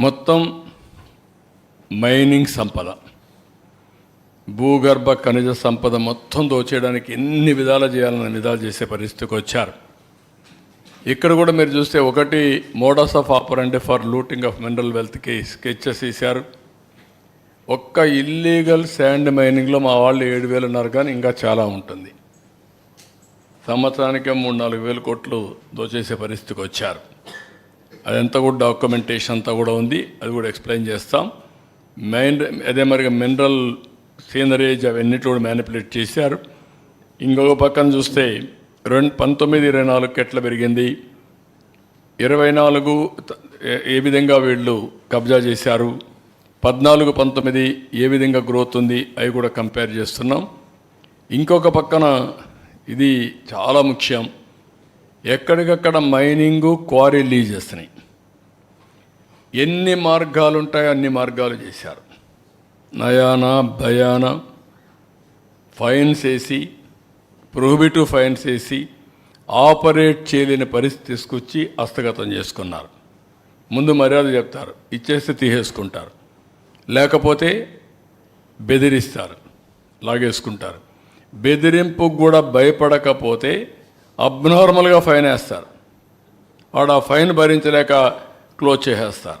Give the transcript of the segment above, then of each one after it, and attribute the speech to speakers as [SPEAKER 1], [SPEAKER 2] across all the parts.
[SPEAKER 1] మొత్తం మైనింగ్ సంపద. భూగర్భ ఖనిజ సంపద మొత్తం దోచేయడానికి ఎన్ని విధాలు చేయాలని విధాలు చేసే పరిస్థితికి వచ్చారు. ఇక్కడ కూడా మీరు చూస్తే ఒకటి modus of operandi for looting of mineral వెల్త్కి sketches వేశారు ఒక్క ఇల్లీగల్ శాండ్ మైనింగ్లో మా వాళ్ళు ఏడు వేలు ఉన్నారు కానీ ఇంకా చాలా ఉంటుంది. సంవత్సరానికి మూడు నాలుగు వేల కోట్లు దోచేసే పరిస్థితికి వచ్చారు. అదంతా కూడా డాక్యుమెంటేషన్ అంతా కూడా ఉంది. అది కూడా ఎక్స్ప్లెయిన్ చేస్తాం. మెయిన్ అదే మరి మినరల్ సీనరేజ్ అవన్నీ కూడా మ్యానిపులేట్ చేశారు. ఇంకొక పక్కన చూస్తే రెండు పంతొమ్మిది ఇరవై నాలుగు ఎట్లా పెరిగింది? ఇరవై నాలుగు ఏ విధంగా వీళ్ళు కబ్జా చేశారు? పద్నాలుగు పంతొమ్మిది ఏ విధంగా గ్రోత్ ఉంది? అవి కూడా కంపేర్ చేస్తున్నాం. ఇంకొక పక్కన ఇది చాలా ముఖ్యం. ఎక్కడికక్కడ మైనింగ్ క్వారీ లీజ్ చేస్తున్నాయి ఎన్ని మార్గాలు ఉంటాయో అన్ని మార్గాలు చేశారు. నయాన భయాన ఫైన్స్ వేసి ప్రొహిబిటివ్ ఫైన్స్ వేసి ఆపరేట్ చేయలేని పరిస్థితి తీసుకొచ్చి హస్తగతం చేసుకున్నారు. ముందు మర్యాద చెప్తారు ఇచ్చేస్తే తీసేసుకుంటారు. లేకపోతే బెదిరిస్తారు లాగేసుకుంటారు. బెదిరింపుకు కూడా భయపడకపోతే అబ్నార్మల్గా ఫైన్ వేస్తారు. వాడు ఆ ఫైన్ భరించలేక క్లోజ్ చేసేస్తారు.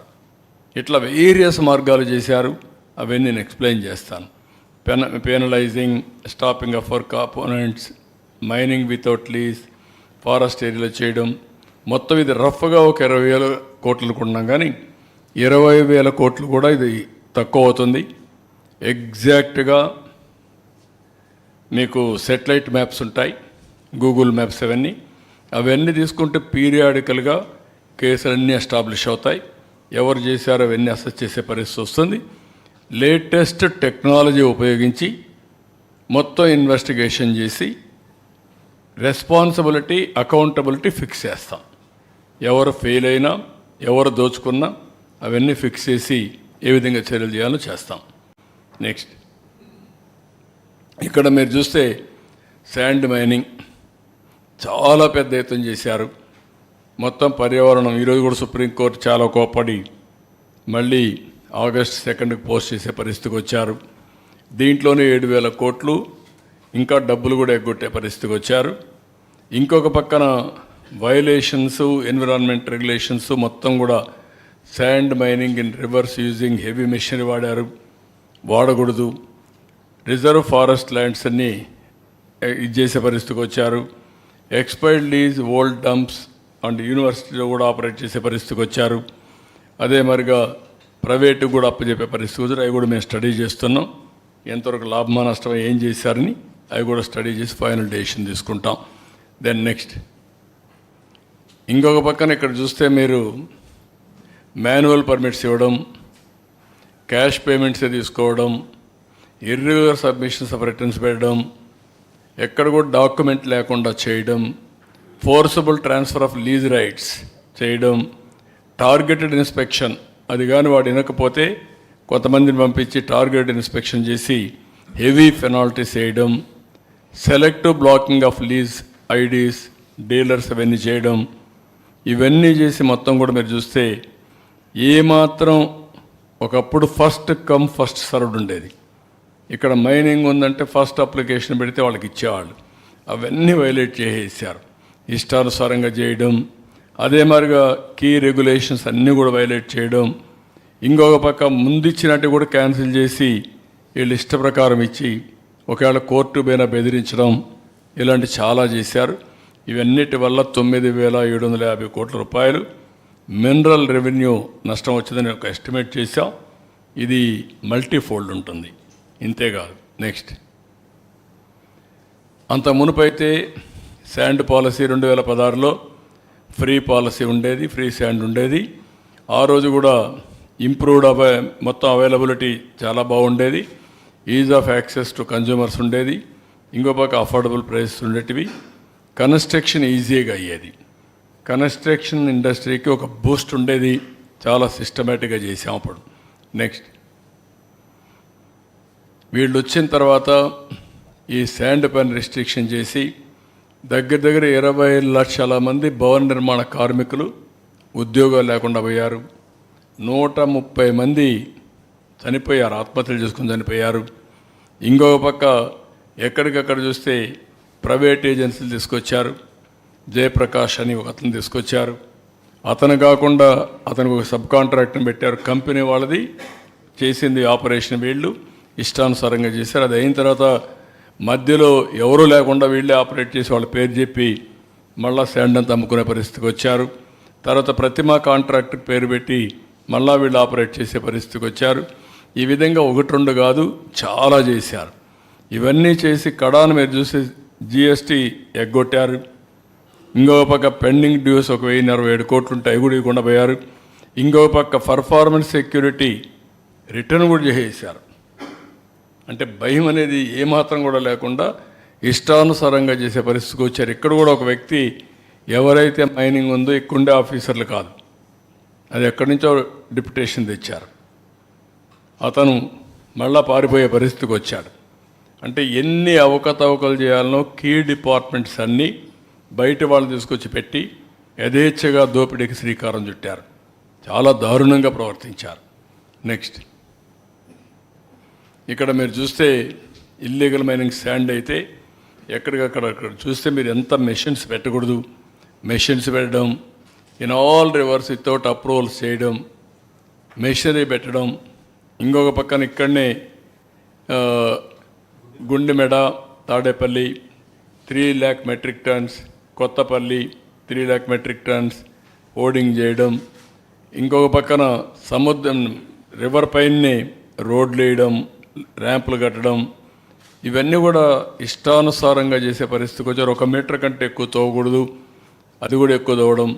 [SPEAKER 1] ఇట్లా వేరియస్ మార్గాలు చేశారు. అవన్నీ నేను ఎక్స్ప్లెయిన్ చేస్తాను. పెన penalising stopping of work components mining without lease forest ఏరియాలో చేయడం. మొత్తం ఇది రఫ్గా ఒక ఇరవై వేల కోట్లు కొన్నాం కానీ ఇరవై వేల కోట్లు కూడా ఇది తక్కువ అవుతుంది. ఎగ్జాక్ట్గా మీకు సెటిలైట్ మ్యాప్స్ ఉంటాయి. గూగుల్ మ్యాప్స్ అవన్నీ అవన్నీ తీసుకుంటే పీరియాడికల్గా కేసులన్నీ ఎస్టాబ్లిష్ అవుతాయి. ఎవరు చేశారో అవన్నీ అసెస్ చేసే పరిస్థితి వస్తుంది. లేటెస్ట్ టెక్నాలజీ ఉపయోగించి మొత్తం ఇన్వెస్టిగేషన్ చేసి రెస్పాన్సిబిలిటీ అకౌంటబిలిటీ ఫిక్స్ చేస్తాం. ఎవరు ఫెయిల్ అయినా ఎవరు దోచుకున్నా అవన్నీ ఫిక్స్ చేసి ఏ విధంగా చర్యలు చేయాలో చేస్తాం. నెక్స్ట్. ఇక్కడ మీరు చూస్తే శాండ్ మైనింగ్. చాలా పెద్ద ఎత్తున చేశారు. మొత్తం పర్యావరణం ఈరోజు కూడా సుప్రీంకోర్టు చాలా కోపడి మళ్ళీ ఆగస్ట్ సెకండ్కి పోస్ట్ చేసే పరిస్థితికి వచ్చారు. దీంట్లోనే ఏడు వేల కోట్లు ఇంకా డబ్బులు కూడా ఎగ్గొట్టే పరిస్థితికి వచ్చారు. ఇంకొక పక్కన వయలేషన్స్ ఎన్విరాన్మెంట్ రెగ్యులేషన్స్ మొత్తం కూడా sand mining in rivers using heavy machinery వాడారు వాడకూడదు. రిజర్వ్ ఫారెస్ట్ ల్యాండ్స్ అన్ని ఇది చేసే పరిస్థితికి వచ్చారు. Expired lease old dumps and యూనివర్సిటీలో కూడా ఆపరేట్ చేసే పరిస్థితికి వచ్చారు. అదే మరిగా ప్రైవేటు కూడా అప్పచెప్పే పరిస్థితి వచ్చారు అవి కూడా మేము స్టడీ చేస్తున్నాం. ఎంతవరకు లాభమా నష్టం ఏం చేశారని అవి కూడా స్టడీ చేసి ఫైనల్ డెసిషన్ తీసుకుంటాం. Then next. ఇంకొక పక్కన ఇక్కడ చూస్తే మీరు మాన్యువల్ పర్మిట్స్ ఇవ్వడం క్యాష్ పేమెంట్స్ తీసుకోవడం ఇర్రెగ్యులర్ సబ్మిషన్స్ ఆఫ్ రిటర్న్స్ పెట్టడం ఎక్కడ కూడా డాక్యుమెంట్ లేకుండా చేయడం forcible transfer of lease rights చేయడం టార్గెటెడ్ ఇన్స్పెక్షన్ అది కానీ వాడు వినకపోతే కొంతమందిని పంపించి టార్గెటెడ్ ఇన్స్పెక్షన్ చేసి హెవీ పెనాల్టీస్ వేయడం selective blocking of lease IDs dealers అవన్నీ చేయడం ఇవన్నీ చేసి మొత్తం కూడా మీరు చూస్తే ఏమాత్రం ఒకప్పుడు ఫస్ట్ కమ్ ఫస్ట్ సర్వ్డ్ ఉండేది. ఇక్కడ మైనింగ్ ఉందంటే ఫస్ట్ అప్లికేషన్ పెడితే వాళ్ళకి ఇచ్చేవాళ్ళు. అవన్నీ వైలేట్ చేసేసారు ఇష్టానుసారంగా చేయడం అదే మరిగా కీ రెగ్యులేషన్స్ అన్నీ కూడా వైలేట్ చేయడం. ఇంకొక పక్క ముందు ఇచ్చినట్టు కూడా క్యాన్సిల్ చేసి వీళ్ళు ఇష్ట ప్రకారం ఇచ్చి ఒకవేళ కోర్టు పైన బెదిరించడం ఇలాంటి చాలా చేశారు. ఇవన్నిటి వల్ల తొమ్మిది వేల ఏడు వందల యాభై కోట్ల రూపాయలు మినరల్ రెవెన్యూ నష్టం వచ్చిందని ఒక ఎస్టిమేట్ చేశాం. ఇది మల్టీ ఫోల్డ్ ఉంటుంది. ఇంతేకాదు నెక్స్ట్ అంత మునుపైతే శాండ్ పాలసీ రెండు వేల పదహారులో ఫ్రీ పాలసీ ఉండేది ఫ్రీ శాండ్ ఉండేది. ఆ రోజు కూడా ఇంప్రూవ్డ్ అవై మొత్తం అవైలబిలిటీ చాలా బాగుండేది. Ease of access to consumers ఉండేది. ఇంకో పక్క అఫోర్డబుల్ ప్రైస్ ఉండేటివి. కన్స్ట్రక్షన్ ఈజీగా అయ్యేది. కన్స్ట్రక్షన్ ఇండస్ట్రీకి ఒక బూస్ట్ ఉండేది. చాలా సిస్టమేటిక్గా చేసాం అప్పుడు. నెక్స్ట్ వీళ్ళు వచ్చిన తర్వాత ఈ శాండ్ పైన రిస్ట్రిక్షన్ చేసి దగ్గర దగ్గర ఇరవై లక్షల మంది భవన నిర్మాణ కార్మికులు ఉద్యోగాలు లేకుండా పోయారు. నూట ముప్పై మంది చనిపోయారు ఆత్మహత్యలు చేసుకుని చనిపోయారు. ఇంకొక పక్క ఎక్కడికక్కడ చూస్తే ప్రైవేట్ ఏజెన్సీలు తీసుకొచ్చారు. జయప్రకాష్ అని ఒక అతను తీసుకొచ్చారు. అతను కాకుండా అతనికి ఒక సబ్ కాంట్రాక్ట్ని పెట్టారు. కంపెనీ వాళ్ళది చేసింది ఆపరేషన్ వీళ్ళు. ఇష్టానుసారంగా చేశారు. అది అయిన తర్వాత మధ్యలో ఎవరూ లేకుండా వీళ్ళే ఆపరేట్ చేసి వాళ్ళ పేరు చెప్పి మళ్ళా శాండ్ అంతా అమ్ముకునే పరిస్థితికి వచ్చారు. తర్వాత ప్రతిమా కాంట్రాక్ట్ పేరు పెట్టి మళ్ళా వీళ్ళు ఆపరేట్ చేసే పరిస్థితికి వచ్చారు. ఈ విధంగా ఒకటి రెండు కాదు చాలా చేశారు. ఇవన్నీ చేసి కడాను మీరు చూసి జిఎస్టీ ఎగ్గొట్టారు. ఇంకొక పక్క పెండింగ్ డ్యూస్ ఒక వెయ్యి అరవై ఏడు కోట్లు ఉంటే అవి కూడా ఇవ్వకుండా పోయారు. ఇంకొక పక్క పర్ఫార్మెన్స్ సెక్యూరిటీ రిటర్న్ కూడా చేసేసారు అంటే భయం అనేది ఏమాత్రం కూడా లేకుండా ఇష్టానుసారంగా చేసే పరిస్థితికి వచ్చారు. ఇక్కడ కూడా ఒక వ్యక్తి ఎవరైతే మైనింగ్ ఉందో ఇక్కడుండే ఆఫీసర్లు కాదు. అది ఎక్కడి నుంచో డిప్యుటేషన్ తెచ్చారు. అతను మళ్ళా పారిపోయే పరిస్థితికి వచ్చాడు. అంటే ఎన్ని అవకతవకలు చేయాలనో కీ డిపార్ట్మెంట్స్ అన్నీ బయట వాళ్ళు తీసుకొచ్చి పెట్టి యథేచ్ఛగా దోపిడీకి శ్రీకారం చుట్టారు. చాలా దారుణంగా ప్రవర్తించారు. నెక్స్ట్. ఇక్కడ మీరు చూస్తే ఇల్లీగల్ మైనింగ్ శాండ్ అయితే ఎక్కడికక్కడ అక్కడ చూస్తే మీరు ఎంత మెషిన్స్ పెట్టకూడదు. మెషిన్స్ పెట్టడం in all rivers without approvals చేయడం మెషినరీ పెట్టడం. ఇంకొక పక్కన ఇక్కడనే Gundemeda Tadepalli three lakh metric tonnes Kothapalli three lakh metric tonnes ఓడింగ్ చేయడం. ఇంకొక పక్కన సముద్రం రివర్ పైనే రోడ్లు వేయడం ర్యాంపులు కట్టడం ఇవన్నీ కూడా ఇష్టానుసారంగా చేసే పరిస్థితికి వచ్చారు. ఒక మీటర్ కంటే ఎక్కువ తోగకూడదు అది కూడా ఎక్కువ తోవడం.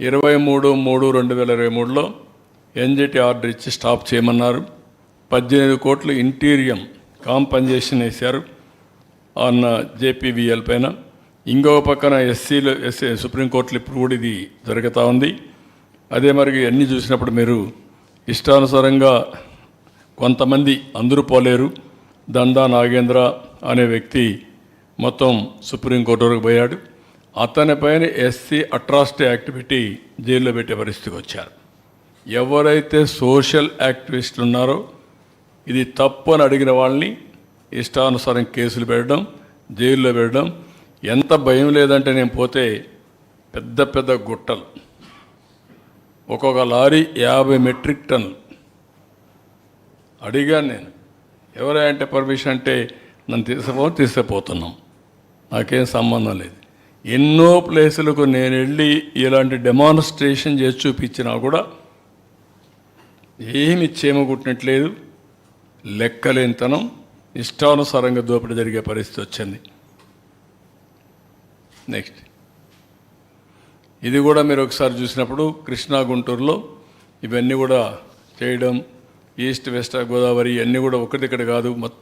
[SPEAKER 1] ఇరవై మూడు మూడు రెండు వేల ఇరవై మూడులో ఎన్జిటి ఆర్డర్ ఇచ్చి స్టాప్ చేయమన్నారు. పద్దెనిమిది కోట్లు ఇంటీరియం కాంపన్సేషన్ వేశారు అన్న జేపీవీఎల్ పైన. ఇంకొక పక్కన ఎస్సీలు ఎస్సీ సుప్రీంకోర్టులు ఇప్పుడు కూడా ఇది జరుగుతూ ఉంది. అదే మరి అన్నీ చూసినప్పుడు మీరు ఇష్టానుసారంగా కొంతమంది అందరూ పోలేరు. దందా నాగేంద్ర అనే వ్యక్తి మొత్తం సుప్రీంకోర్టు వరకు పోయాడు. అతని పైన ఎస్సీ అట్రాసిటీ యాక్ట్ పెట్టి జైల్లో పెట్టే పరిస్థితికి వచ్చారు. ఎవరైతే సోషల్ యాక్టివిస్టులు ఉన్నారో ఇది తప్పు అని అడిగిన వాళ్ళని ఇష్టానుసారం కేసులు పెట్టడం జైల్లో పెట్టడం ఎంత భయం లేదంటే నేను పోతే పెద్ద పెద్ద గుట్టలు. ఒక్కొక్క లారీ యాభై మెట్రిక్ టన్నులు. అడిగాను నేను. ఎవరా అంటే పర్మిషన్ అంటే నన్ను తీసుకుపో తీసుకుపోతున్నాం. నాకేం సంబంధం లేదు. ఎన్నో ప్లేసులకు నేను వెళ్ళి ఇలాంటి డెమాన్స్ట్రేషన్ చేసి చూపించినా కూడా ఏమి చేమగుట్టినట్లేదు. లెక్కలేనితనం ఇష్టానుసారంగా దోపిడీ జరిగే పరిస్థితి వచ్చింది. నెక్స్ట్ ఇది కూడా మీరు ఒకసారి చూసినప్పుడు కృష్ణా గుంటూరులో ఇవన్నీ కూడా చేయడం ఈస్ట్ వెస్ట్ గోదావరి అన్నీ కూడా ఒకటి ఇక్కడ కాదు. మొత్తం